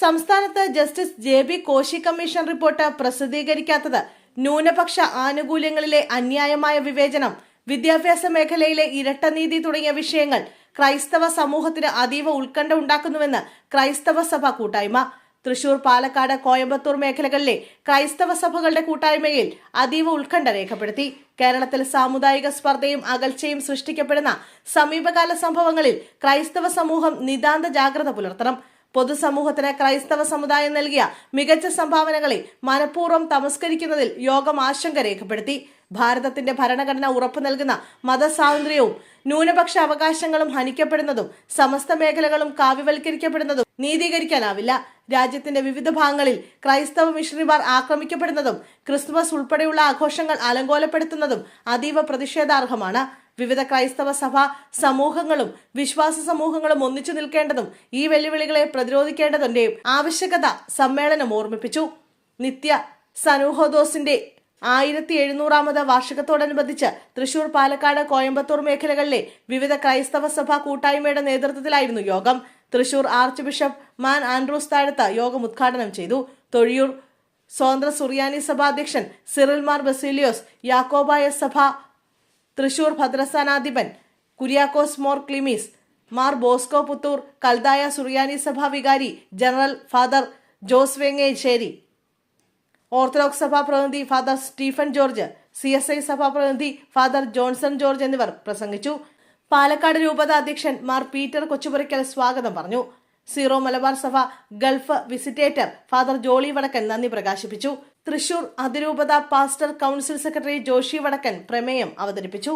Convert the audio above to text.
സംസ്ഥാനത്ത് justice J B Koshy commission report പ്രസിദ്ധീകരിക്കാത്തത് ന്യൂനപക്ഷ ആനുകൂല്യങ്ങളിലെ അന്യായമായ വിവേചനം വിദ്യാഭ്യാസ മേഖലയിലെ ഇരട്ടനീതി തുടങ്ങിയ വിഷയങ്ങൾ ക്രൈസ്തവ സമൂഹത്തിന് അതീവ ഉത്കണ്ഠ ഉണ്ടാക്കുന്നുവെന്ന് ക്രൈസ്തവ സഭ കൂട്ടായ്മ. തൃശൂർ പാലക്കാട് കോയമ്പത്തൂർ മേഖലകളിലെ ക്രൈസ്തവ സഭകളുടെ കൂട്ടായ്മയിൽ അതീവ ഉത്കണ്ഠ രേഖപ്പെടുത്തി. കേരളത്തിൽ സാമുദായിക സ്പർദ്ധയും അകൽച്ചയും സൃഷ്ടിക്കപ്പെടുന്ന സമീപകാല സംഭവങ്ങളിൽ ക്രൈസ്തവ സമൂഹം നിതാന്ത ജാഗ്രത പുലർത്തണം. പൊതുസമൂഹത്തിന് ക്രൈസ്തവ സമുദായം നൽകിയ മികച്ച സംഭാവനകളെ മനഃപൂർവം തമസ്കരിക്കുന്നതിൽ യോഗം ആശങ്ക രേഖപ്പെടുത്തി. ഭാരതത്തിന്റെ ഭരണഘടന ഉറപ്പു നൽകുന്ന മതസ്വാതന്ത്ര്യവും ന്യൂനപക്ഷ അവകാശങ്ങളും ഹനിക്കപ്പെടുന്നതും സമസ്ത മേഖലകളും കാവ്യവൽക്കരിക്കപ്പെടുന്നതും നീതീകരിക്കാനാവില്ല. രാജ്യത്തിന്റെ വിവിധ ഭാഗങ്ങളിൽ ക്രൈസ്തവ മിഷണറിമാർ ആക്രമിക്കപ്പെടുന്നതും ക്രിസ്മസ് ഉൾപ്പെടെയുള്ള ആഘോഷങ്ങൾ അലങ്കോലപ്പെടുത്തുന്നതും അതീവ പ്രതിഷേധാർഹമാണ്. വിവിധ ക്രൈസ്തവ സഭ സമൂഹങ്ങളും വിശ്വാസ സമൂഹങ്ങളും ഒന്നിച്ചു നിൽക്കേണ്ടതും ഈ വെല്ലുവിളികളെ പ്രതിരോധിക്കേണ്ടതിന്റെയും ആവശ്യകത സമ്മേളനം ഓർമ്മിപ്പിച്ചു. നിത്യ സനൂഹോദോസിന്റെ ആയിരത്തി എഴുന്നൂറാമത് വാർഷികത്തോടനുബന്ധിച്ച് തൃശൂർ പാലക്കാട് കോയമ്പത്തൂർ മേഖലകളിലെ വിവിധ ക്രൈസ്തവ സഭ കൂട്ടായ്മയുടെ നേതൃത്വത്തിലായിരുന്നു യോഗം. തൃശൂർ ആർച്ച് ബിഷപ്പ് മാൻ ആൻഡ്രൂസ് താഴത്ത് യോഗം ഉദ്ഘാടനം ചെയ്തു. തൊഴിയൂർ സ്വതന്ത്ര സുറിയാനി സഭാ അധ്യക്ഷൻ സിറിൽ മാർ ബസീലിയോസ് യാക്കോബായ സഭ തൃശൂർ ഭദ്രസ്ഥാനാധിപൻ കുര്യാക്കോസ് മോർ ക്ലിമീസ് മാർ ബോസ്കോ പുത്തൂർ കൽതായ സുറിയാനി സഭ വികാരി general father Jose Vengassery orthodox സഭാ പ്രതിനിധി father Stephen George C S I സഭാ പ്രതിനിധി ഫാദർ ജോൺസൺ ജോർജ് എന്നിവർ പ്രസംഗിച്ചു. പാലക്കാട് രൂപത അധ്യക്ഷൻ മാർ പീറ്റർ കൊച്ചുപുരയ്ക്കൽ സ്വാഗതം പറഞ്ഞു. സീറോ മലബാർ സഭ ഗൾഫ് വിസിറ്റേറ്റർ ഫാദർ ജോളി വടക്കൻ നന്ദി പ്രകാശിപ്പിച്ചു. തൃശൂർ അതിരൂപത പാസ്റ്റർ കൗൺസിൽ സെക്രട്ടറി ജോഷി വടക്കൻ പ്രമേയം അവതരിപ്പിച്ചു.